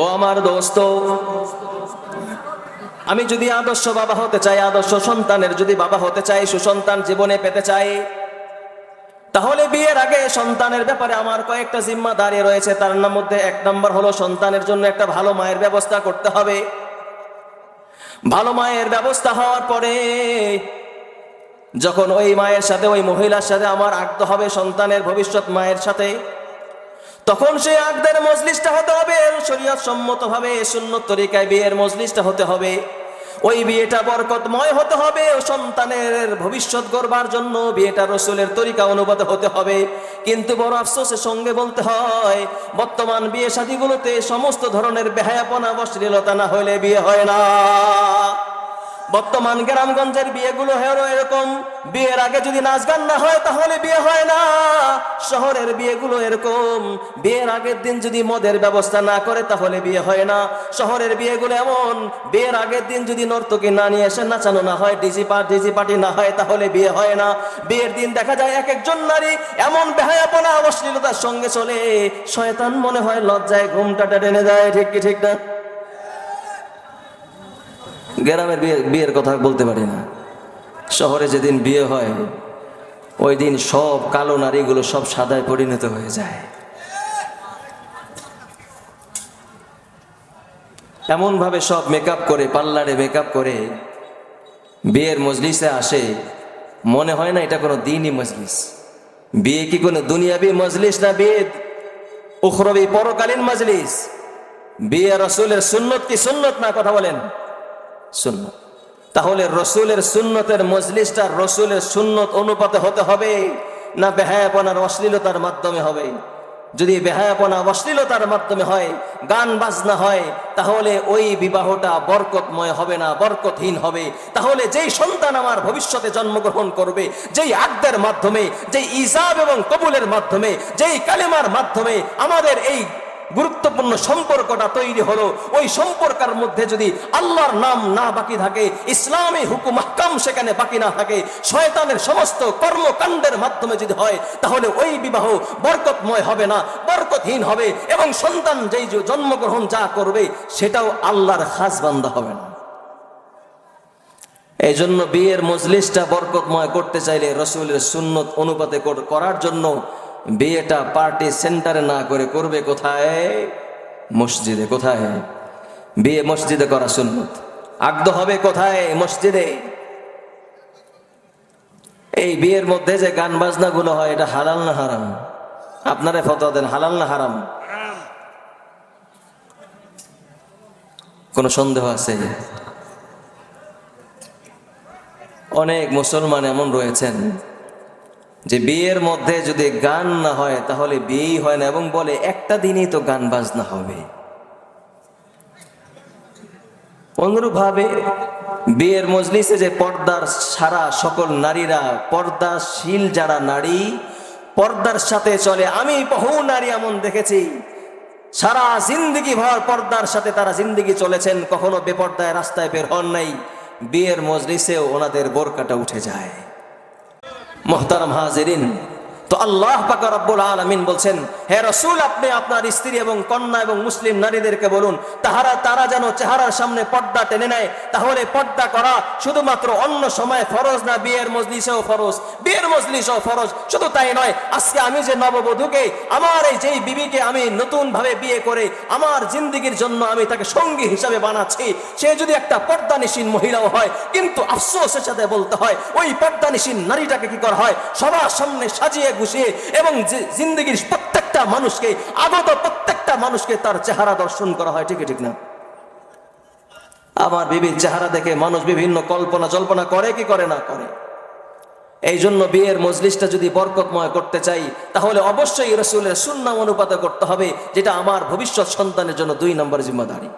ও আমার দোস্ত, আমি যদি আদর্শ বাবা হতে চাই, আদর্শ সন্তানের যদি বাবা হতে চাই, সুসন্তান জীবনে পেতে চাই, তাহলে বিয়ের আগে সন্তানের ব্যাপারে আমার কয়েকটা জিম্মাদারি রয়েছে। তার মধ্যে এক নম্বর হলো সন্তানের জন্য একটা ভালো মায়ের ব্যবস্থা করতে হবে। ভালো মায়ের ব্যবস্থা হওয়ার পরে যখন ওই মায়ের সাথে, ওই মহিলার সাথে আমার আগ্ধ হবে সন্তানের ভবিষ্যৎ মায়ের সাথে, তখন সেই আগদের মজলিসটা হতে হবে। শরীয়ত সম্মত ভাবে সুন্নত তরিকায় বিয়ের মজলিসটা হতে হবে। ওই বিয়েটা বরকতময় হতে হবে। সন্তানের ভবিষ্যৎ গড়বার জন্য বিয়েটা রসুলের তরিকা অনুবাদ হতে হবে। কিন্তু বড় আফসোসের সঙ্গে বলতে হয়, বর্তমান বিয়ে শাদীগুলোতে সমস্ত ধরনের বেহায়াপনা, অশ্লীলতা না হলে বিয়ে হয় না। বর্তমান গ্রামগঞ্জের বিয়েগুলো হলো এরকম। বিয়ের আগে যদি নাচ গান না হয়, তাহলে বিয়ে হয় না। শহরের বিয়েগুলো এরকম। বিয়ের আগের দিন যদি মদের ব্যবস্থা না করে, তাহলে বিয়ে হয় না। শহরের বিয়েগুলো এমন। বিয়ের আগের দিন যদি নর্তকী না নিয়ে এসে নাচানো না হয়, ডিজি পা, ডিজি পার্টি না হয়, তাহলে বিয়ে হয় না। বিয়ের দিন দেখা যায় এক একজন নারী এমন বেহায়াপনা, অশ্লীলতার সঙ্গে চলে। শয়তান মনে হয় লজ্জায় ঘুমটা টেনে যায় ঠিক কি, ঠিক না? গ্রামের বিয়ে বিয়ের কথা বলতে পারি না। শহরে যেদিন বিয়ে হয়, ওই দিন সব কালো নারীগুলো সব সাদায় পরিণত হয়ে যায়। এমনভাবে সব মেকআপ করে, পার্লারে মেকআপ করে, বিয়ের মজলিসে আসে। মনে হয় না এটা কোনো দিনই মজলিস। বিয়ে কি কোনো দুনিয়াবি মজলিস না বিয়ে উখরবি পরকালীন মজলিস? বিয়ে রসুলের সুন্নত কি সুন্নত না কথা বলেন? সুন্নত। তাহলে রসুলের সুন্নতের মজলিসটা রসুলের সুন্নত অনুপাতে হতে হবে না বেহায়াপনার অশ্লীলতার মাধ্যমে হবে? যদি বেহায়াপনা অশ্লীলতার মাধ্যমে হয়, গান বাজনা হয়, তাহলে ওই বিবাহটা বরকতময় হবে না, বরকতহীন হবে। তাহলে যেই সন্তান আমার ভবিষ্যতে জন্মগ্রহণ করবে, যেই আগদের মাধ্যমে, যেই ইজাব এবং কবুলের মাধ্যমে, যেই কালেমার মাধ্যমে আমাদের এই গুরুত্বপূর্ণ সম্পর্কটা তৈরি হলো। ওই সম্পর্কের মধ্যে যদি আল্লাহর নাম না বাকি থাকে, ইসলামী হুকুম, আহকাম সেখানে বাকি না থাকে, শয়তানের সমস্ত কর্মকাণ্ডের মাধ্যমে যদি হয়, তাহলে ওই বিবাহ বরকতময় হবে না, বরকতহীন হবে এবং সন্তান যেই জন্মগ্রহণ যা করবে, সেটাও আল্লাহর খাস বান্দা হবে না। এই জন্য বিয়ের মজলিসটা বরকতময় করতে চাইলে রসুলের সুন্নত অনুপাতে করার জন্য বিয়েটা পার্টি সেন্টারে না করে করবে কোথায়? মসজিদে কোথায়? বিয়ে মসজিদে করা সুন্নত। আগদ হবে কোথায় মসজিদে? এই বিয়ের মধ্যে যে গান বাজনা গুলো হয়, এটা হালাল না হারাম? আপনারা ফতোয়া দেন, হালাল না হারাম? কোনো সন্দেহ আছে? অনেক মুসলমান এমন রয়েছেন যে বিয়ের মধ্যে যদি গান না হয়, তাহলে বিয়েই হয় না এবং বলে, একটা দিনই তো গান বাজনা হবে। অনুরূপভাবে বিয়ের মজলিসে যে পর্দার সারা সকল নারীরা, পর্দাশীল যারা নারী, পর্দার সাথে চলে। আমি বহু নারী এমন দেখেছি, সারা জিন্দগি ভর পর্দার সাথে তারা জিন্দগি চলেছেন, কখনো বেপর্দায় রাস্তায় বের হন নাই। বিয়ের মজলিসেও ওনাদের বোরকাটা উঠে যায়। মোহতারাম হাজিরিন তো আল্লাহ পাক রব্বুল আলামিন বলছেন, হে রসুল, আপনি আপনার স্ত্রী এবং কন্যা এবং মুসলিম নারীদেরকে বলুন, তাহারা, তারা যেন চেহারার সামনে পর্দা টেনে নেয়। তাহলে পর্দা করা শুধুমাত্র অন্য সময় ফরজ না বিয়ের মজলিসেও ফরজ? বিয়ের মজলিসেও ফরজ? শুধু তাই নয়, আজকে আমি যে নববধূকে, আমার এই যেই বিবিকে আমি নতুন ভাবে বিয়ে করে, আমার জিন্দগির জন্য আমি তাকে সঙ্গী হিসাবে বানাচ্ছি, সে যদি একটা পর্দানিসীন মহিলাও হয়, কিন্তু আফসোসের সাথে বলতে হয়, ওই পর্দানিসীন নারীটাকে কি করা হয়? সবার সামনে সাজিয়ে গুছিয়ে এবং জিন্দগির প্রত্যেকটা মানুষকে, আগত প্রত্যেকটা মানুষকে তার চেহারা দর্শন করা হয় ঠিক ঠিক না? আমার বিবির চেহারা দেখে মানুষ বিভিন্ন কল্পনা জল্পনা করে কি করে না করে। এই জন্য বিয়ের মজলিসটা যদি বরকতময় করতে চাই, তাহলে অবশ্যই রসুলের সুন্নাম অনুপাতে করতে হবে, যেটা আমার ভবিষ্যৎ সন্তানের জন্য দুই নম্বর জিম্মাদারি।